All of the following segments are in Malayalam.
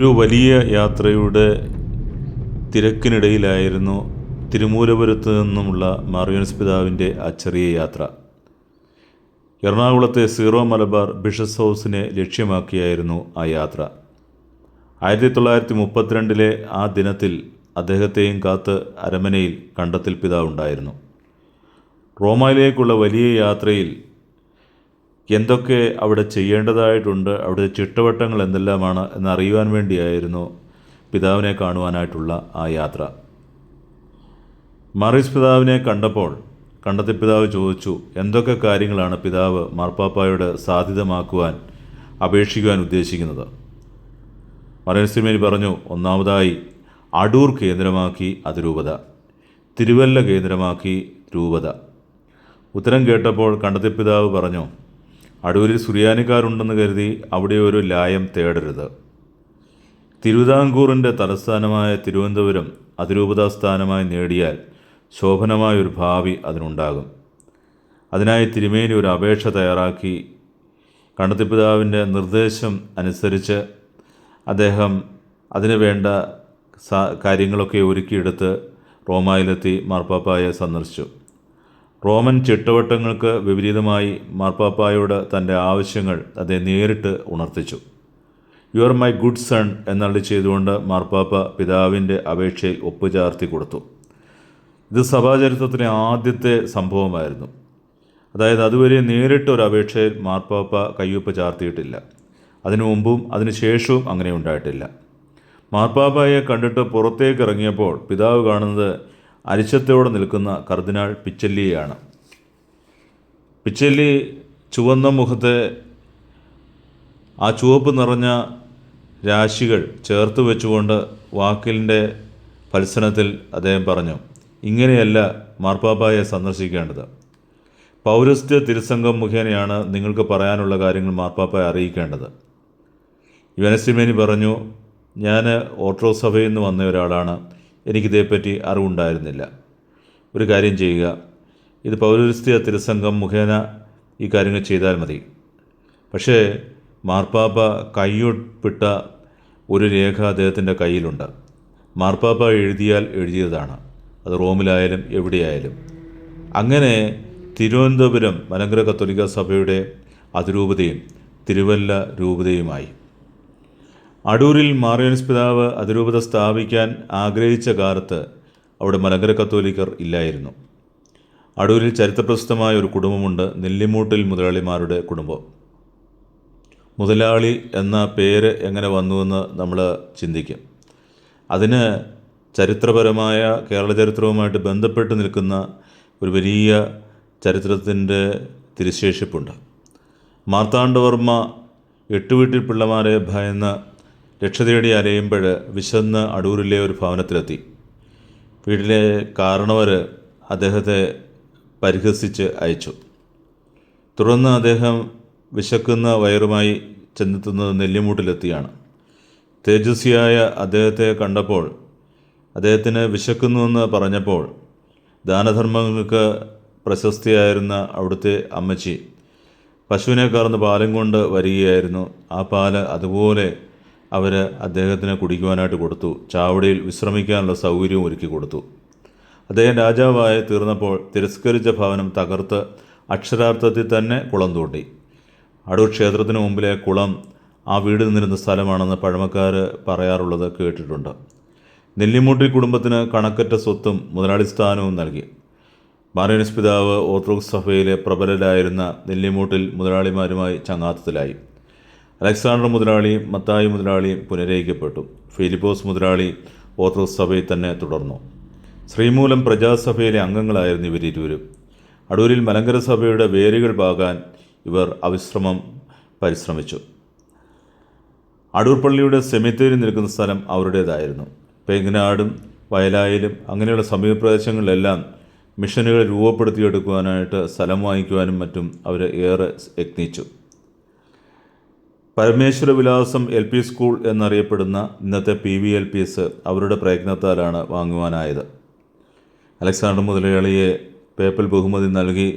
ഒരു വലിയ യാത്രയുടെ തിരക്കിനിടയിലായിരുന്നു തിരുമൂലപുരത്ത് നിന്നുമുള്ള മാറിയോൻസ് പിതാവിന്റെ ആ ചെറിയ യാത്ര. എറണാകുളത്തെ സീറോ മലബാർ ബിഷസ് ഹൗസിനെ ലക്ഷ്യമാക്കിയായിരുന്നു ആ യാത്ര. ആയിരത്തി തൊള്ളായിരത്തി മുപ്പത്തിരണ്ടിലെ ആ ദിനത്തിൽ അദ്ദേഹത്തെയും കാത്ത് അരമനയിൽ കണ്ടത്തിൽ പിതാവുണ്ടായിരുന്നു. റോമയിലേക്കുള്ള വലിയ യാത്രയിൽ എന്തൊക്കെ അവിടെ ചെയ്യേണ്ടതായിട്ടുണ്ട് അവിടുത്തെ ചിട്ടവട്ടങ്ങൾ എന്തെല്ലാമാണ് എന്നറിയുവാൻ വേണ്ടിയായിരുന്നു പിതാവിനെ കാണുവാനായിട്ടുള്ള ആ യാത്ര. മാറിസ് പിതാവിനെ കണ്ടപ്പോൾ കണ്ടത്തിൽ പിതാവ് ചോദിച്ചു എന്തൊക്കെ കാര്യങ്ങളാണ് പിതാവ് മാർപ്പാപ്പായോട് സാധ്യതമാക്കുവാൻ അപേക്ഷിക്കുവാൻ ഉദ്ദേശിക്കുന്നത്? മേരി പറഞ്ഞു ഒന്നാമതായി അടൂർ കേന്ദ്രമാക്കി അതിരൂപത തിരുവല്ല കേന്ദ്രമാക്കി രൂപത. ഉത്തരം കേട്ടപ്പോൾ കണ്ടത്തിൽ പിതാവ് പറഞ്ഞു അടൂരിൽ സുറിയാനിക്കാരുണ്ടെന്ന് കരുതി അവിടെ ഒരു ലായം തേടരുത്. തിരുവിതാംകൂറിന്റെ തലസ്ഥാനമായ തിരുവനന്തപുരം അതിരൂപതാ സ്ഥാനമായി നേടിയാൽ ശോഭനമായൊരു ഭാവി അതിനുണ്ടാകും. അതിനായി തിരുമേനി ഒരു അപേക്ഷ തയ്യാറാക്കി. കണ്ടത്തിപ്പിതാവിന്റെ നിർദ്ദേശം അനുസരിച്ച് അദ്ദേഹം അതിനു വേണ്ട കാര്യങ്ങളൊക്കെ ഒരുക്കിയെടുത്ത് റോമായിലെത്തി മാർപ്പാപ്പായെ സന്ദർശിച്ചു. റോമൻ ചിട്ടവട്ടങ്ങൾക്ക് വിപരീതമായി മാർപ്പാപ്പായോട് തന്റെ ആവശ്യങ്ങൾ അദ്ദേഹം നേരിട്ട് ഉണർത്തിച്ചു. You are my good son എന്നള്ളി ചെയ്തുകൊണ്ട് മാർപ്പാപ്പ പിതാവിന്റെ അപേക്ഷയിൽ ഒപ്പുചാർത്തി കൊടുത്തു. ഇത് സഭാചരിത്രത്തിലെ ആദ്യത്തെ സംഭവമായിരുന്നു. അതായത് അതുവരെ നേരിട്ട് ഒരു അപേക്ഷയിൽ മാർപ്പാപ്പ കയ്യൊപ്പ് ചാർത്തിയിട്ടില്ല. അതിനു മുമ്പും അതിനു ശേഷവും അങ്ങനെ ഉണ്ടായിട്ടില്ല. മാർപ്പാപ്പയെ കണ്ടിട്ട് പുറത്തേക്ക് ഇറങ്ങിയപ്പോൾ പിതാവ് കാണുന്നത് അരിശത്തോടെ നിൽക്കുന്ന കർദിനാൾ പിച്ചല്ലിയാണ് പിച്ചല്ലി ചുവന്ന മുഖത്തെ ആ ചുവപ്പ് നിറഞ്ഞ രാശികൾ ചേർത്ത് വെച്ചുകൊണ്ട് വാക്കിലിന്റെ ഫത്സനത്തിൽ അദ്ദേഹം പറഞ്ഞു ഇങ്ങനെയല്ല മാർപ്പാപ്പായെ സന്ദർശിക്കേണ്ടത്. പൗരസ്ത്യ തിരുസംഗം മുഖേനയാണ് നിങ്ങൾക്ക് പറയാനുള്ള കാര്യങ്ങൾ മാർപ്പാപ്പയെ അറിയിക്കേണ്ടത്. യുവനസിമേനി പറഞ്ഞു ഞാൻ ഓർത്തഡോക്സ് സഭയിൽ നിന്ന് വന്ന ഒരാളാണ്. എനിക്കിതേപ്പറ്റി അറിവുണ്ടായിരുന്നില്ല. ഒരു കാര്യം ചെയ്യുക. ഇത് പൗരസ്ത്യ തിരുസംഘം മുഖേന ഈ കാര്യങ്ങൾ ചെയ്താൽ മതി. പക്ഷേ മാർപ്പാപ്പ കൈയൊപ്പിട്ട ഒരു രേഖ അദ്ദേഹത്തിന്റെ കയ്യിലുണ്ട്. മാർപ്പാപ്പ എഴുതിയാൽ എഴുതിയതാണ്. അത് റോമിലായാലും എവിടെയായാലും. അങ്ങനെ തിരുവനന്തപുരം മലങ്കര കത്തോലിക്ക സഭയുടെ അതിരൂപതയും തിരുവല്ല രൂപതയുമായി. അടൂരിൽ മാറിയൻസ് പിതാവ് അതിരൂപത സ്ഥാപിക്കാൻ ആഗ്രഹിച്ച കാലത്ത് അവിടെ മലങ്കര കത്തോലിക്കർ ഇല്ലായിരുന്നു. അടൂരിൽ ചരിത്രപ്രസിദ്ധമായ ഒരു കുടുംബമുണ്ട് നെല്ലിമൂട്ടിൽ മുതലാളിമാരുടെ കുടുംബം. മുതലാളി എന്ന പേര് എങ്ങനെ വന്നുവെന്ന് നമ്മൾ ചിന്തിക്കും. അതിന് ചരിത്രപരമായ കേരള ചരിത്രവുമായിട്ട് ബന്ധപ്പെട്ട് നിൽക്കുന്ന ഒരു വലിയ ചരിത്രത്തിന്റെ തിരുശേഷിപ്പുണ്ട്. മാർത്താണ്ഡവർമ്മ എട്ടുവീട്ടിൽ പിള്ളമാരെ ഭയന്ന് രക്ഷ തേടി അലയുമ്പോൾ വിശന്ന് അടൂരിലെ ഒരു ഭവനത്തിലെത്തി. വീട്ടിലെ കാരണവർ അദ്ദേഹത്തെ പരിഹസിച്ച് അയച്ചു. തുടർന്ന് അദ്ദേഹം വിശക്കുന്ന വയറുമായി ചെന്നെത്തുന്നത് നെല്ലിമൂട്ടിലെത്തിയാണ്. തേജസ്വിയായ അദ്ദേഹത്തെ കണ്ടപ്പോൾ അദ്ദേഹത്തിന് വിശക്കുന്നുവെന്ന് പറഞ്ഞപ്പോൾ ദാനധർമ്മങ്ങൾക്ക് പ്രശസ്തിയായിരുന്ന അവിടുത്തെ അമ്മച്ചി പശുവിനെ കറന്ന് പാലും കൊണ്ട് വരികയായിരുന്നു. ആ പാൽ അതുപോലെ അവർ അദ്ദേഹത്തിന് കുടിക്കുവാനായിട്ട് കൊടുത്തു. ചാവടിയിൽ വിശ്രമിക്കാനുള്ള സൗകര്യവും ഒരുക്കി കൊടുത്തു. അദ്ദേഹം രാജാവായി തീർന്നപ്പോൾ തിരസ്കരിച്ച ഭവനം തകർത്ത് അക്ഷരാർത്ഥത്തിൽ തന്നെ കുളം തോണ്ടി അടൂർ ക്ഷേത്രത്തിന് മുമ്പിലെ കുളം ആ വീട് നിന്നിരുന്ന സ്ഥലമാണെന്ന് പഴമക്കാർ പറയാറുള്ളത് കേട്ടിട്ടുണ്ട്. നെല്ലിമൂട്ടി കുടുംബത്തിന് കണക്കറ്റ സ്വത്തും മുതലാളി സ്ഥാനവും നൽകി. മാറിയനിസ് പിതാവ് ഓർത്തഡോക്സ് സഭയിലെ പ്രബലരായിരുന്ന നെല്ലിമൂട്ടിൽ മുതലാളിമാരുമായി ചങ്ങാത്തത്തിലായി. അലക്സാണ്ടർ മുതലാളി മത്തായി മുതലാളി പുനരയിക്കപ്പെട്ടു ഫിലിപ്പോസ് മുതലാളി ഓർത്തഡോക്സ് സഭയിൽ തന്നെ തുടർന്നു. ശ്രീമൂലം പ്രജാസഭയിലെ അംഗങ്ങളായിരുന്നു ഇവരിരുവരും അടൂരിൽ മലങ്കര സഭയുടെ വേരുകൾ പാകാൻ ഇവർ അവിശ്രമം പരിശ്രമിച്ചു. അടൂർ പള്ളിയുടെ സെമിത്തേരി നിൽക്കുന്ന സ്ഥലം അവരുടേതായിരുന്നു. പെങ്ങനാടും വയലായിലും അങ്ങനെയുള്ള സമീപപ്രദേശങ്ങളിലെല്ലാം മിഷനുകൾ രൂപപ്പെടുത്തിയെടുക്കുവാനായിട്ട് സ്ഥലം വാങ്ങിക്കുവാനും മറ്റും അവരെ ഏറെ യത്നിച്ചു. പരമേശ്വര വിലാസം എൽ പി സ്കൂൾ എന്നറിയപ്പെടുന്ന ഇന്നത്തെ P V L P S അവരുടെ പ്രയത്നത്താലാണ് വാങ്ങുവാനായത്. അലക്സാണ്ടർ മുതലാളിയെ പേപ്പൽ ബഹുമതി നൽകി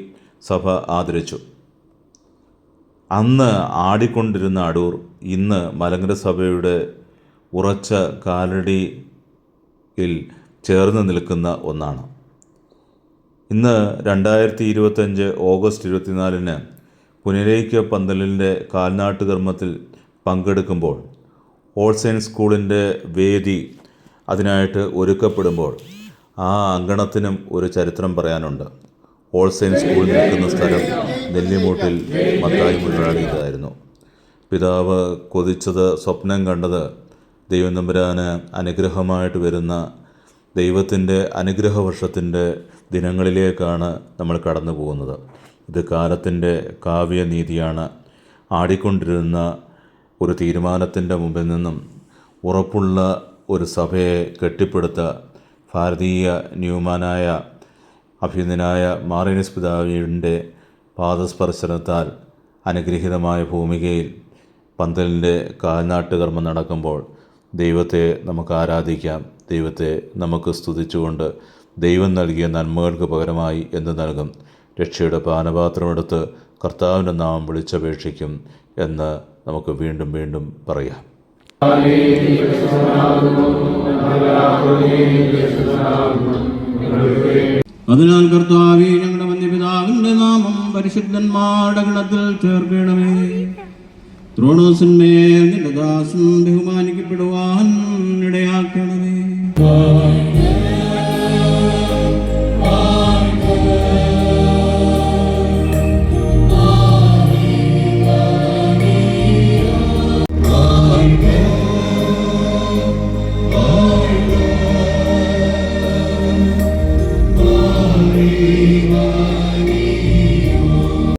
സഭ ആദരിച്ചു. അന്ന് ആടിക്കൊണ്ടിരുന്ന അടൂർ ഇന്ന് മലങ്കര സഭയുടെ ഉറച്ച കാലടിയിൽ ചേർന്ന് നിൽക്കുന്ന ഒന്നാണ്. ഇന്ന് രണ്ടായിരത്തി ഇരുപത്തഞ്ച് ഓഗസ്റ്റ് ഇരുപത്തിനാലിന് പുനരേക്യ പന്തലിന്റെ കാൽനാട്ട് കർമ്മത്തിൽ പങ്കെടുക്കുമ്പോൾ ഓൾ സയൻസ് സ്കൂളിന്റെ വേദി അതിനായിട്ട് ഒരുക്കപ്പെടുമ്പോൾ ആ അങ്കണത്തിനും ഒരു ചരിത്രം പറയാനുണ്ട്. ഓൾ സയൻസ് സ്കൂൾ നിൽക്കുന്ന സ്ഥലം നെല്ലിമൂട്ടിൽ മത്തായി മുതലാളിയതായിരുന്നു പിതാവ് കൊതിച്ചത് സ്വപ്നം കണ്ടത് ദൈവം തമ്പുരാന് അനുഗ്രഹമായിട്ട് വരുന്ന ദൈവത്തിന്റെ അനുഗ്രഹ വർഷത്തിന്റെ ദിനങ്ങളിലേക്കാണ് നമ്മൾ കടന്നു പോകുന്നത് ഇത് കാലത്തിന്റെ കാവ്യനീതിയാണ് ആടിക്കൊണ്ടിരുന്ന ഒരു തീരുമാനത്തിന്റെ മുമ്പിൽ നിന്നും ഉറപ്പുള്ള ഒരു സഭയെ കെട്ടിപ്പടുത്ത ഭാരതീയ ന്യൂമാനായ അഭിനന്ദനായ മാറിനിസ് പിതാവിന്റെ പാദസ്പർശനത്താൽ അനുഗ്രഹീതമായ ഭൂമികയിൽ പന്തലിന്റെ കാൽനാട്ട് കർമ്മം നടക്കുമ്പോൾ ദൈവത്തെ നമുക്ക് ആരാധിക്കാം. ദൈവത്തെ നമുക്ക് സ്തുതിച്ചുകൊണ്ട് ദൈവം നൽകിയ നന്മകൾക്ക് പകരമായി എന്ത് നൽകും? രക്ഷയുടെ പാനപാത്രമെടുത്ത് കർത്താവിന്റെ നാമം വിളിച്ചപേക്ഷിക്കും എന്ന് നമുക്ക് വീണ്ടും വീണ്ടും പറയാം. അതിനാൽ കർത്താവി ഞങ്ങളുടെ വന്യപിതാവിന്റെ നാമം പരിശുദ്ധന്മാരുടെ ഗണത്തിൽ ചേർക്കണമേ. ത്രോണോസിന്മേൽ നിന്റെ ദാസൻ ബഹുമാനിക്കപ്പെടുവാൻ ഇടയാക്കണമേ.